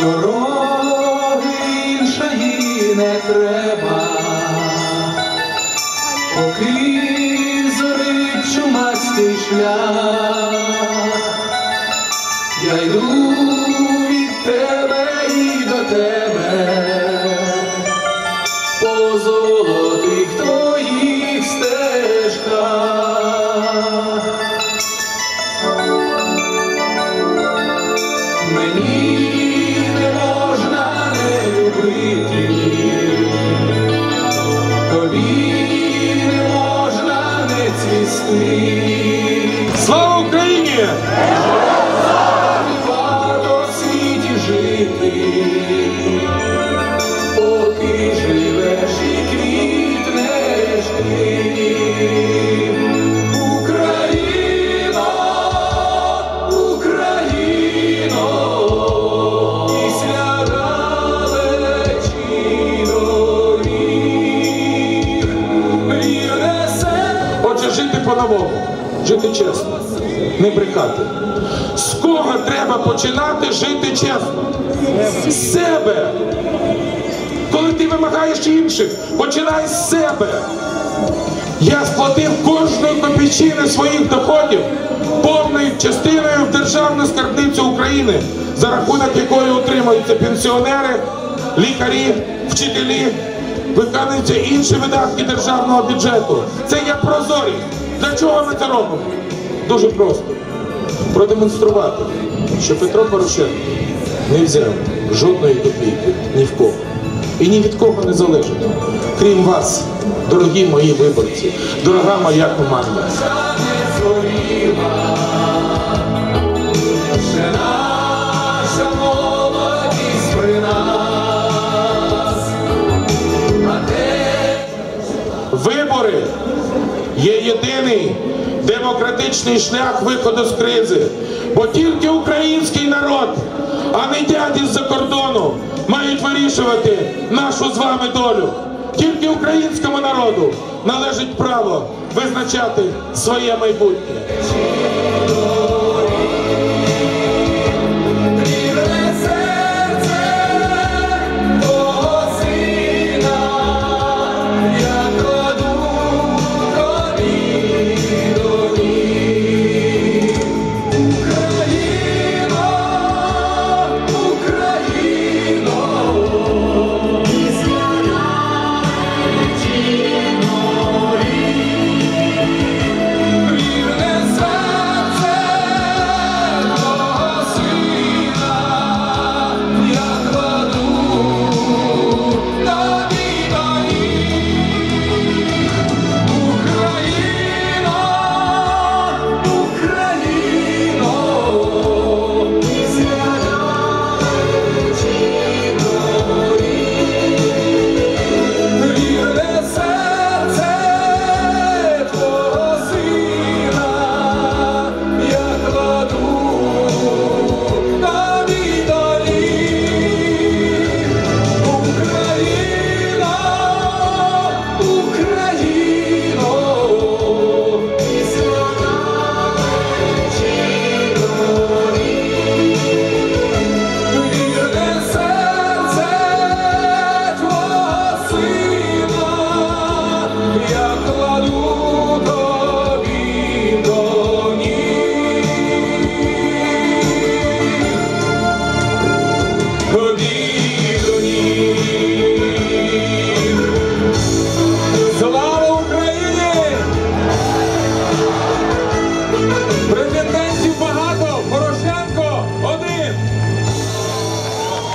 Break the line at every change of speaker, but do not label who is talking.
Дороги іншої не треба, поки зорить чумастий шлях, я йду від тебе і до тебе,
Україні!
Варто в світі жити, поки живеш і квітнеш ти. Україно, Україно, після далечі доріг.
Отже, жити по-новому, жити чесно, не брехати. З кого треба починати жити чесно? З себе. Коли ти вимагаєш інших, починай з себе. Я сплатив кожної копійчини своїх доходів повною частиною в Державну скарбницю України, за рахунок якої утримуються пенсіонери, лікарі, вчителі, виконуються інші видатки державного бюджету. Це є прозорість. Для чого ми це робимо? Дуже просто. Продемонструвати, що Петро Порошенко не взяв жодної копійки ні в кого. І ні від кого не залежить. Крім вас, дорогі мої виборці, дорога моя команда. Вибори є єдиний демократичний шлях виходу з кризи. Бо тільки український народ, а не дяді з-за кордону, мають вирішувати нашу з вами долю. Тільки українському народу належить право визначати своє майбутнє.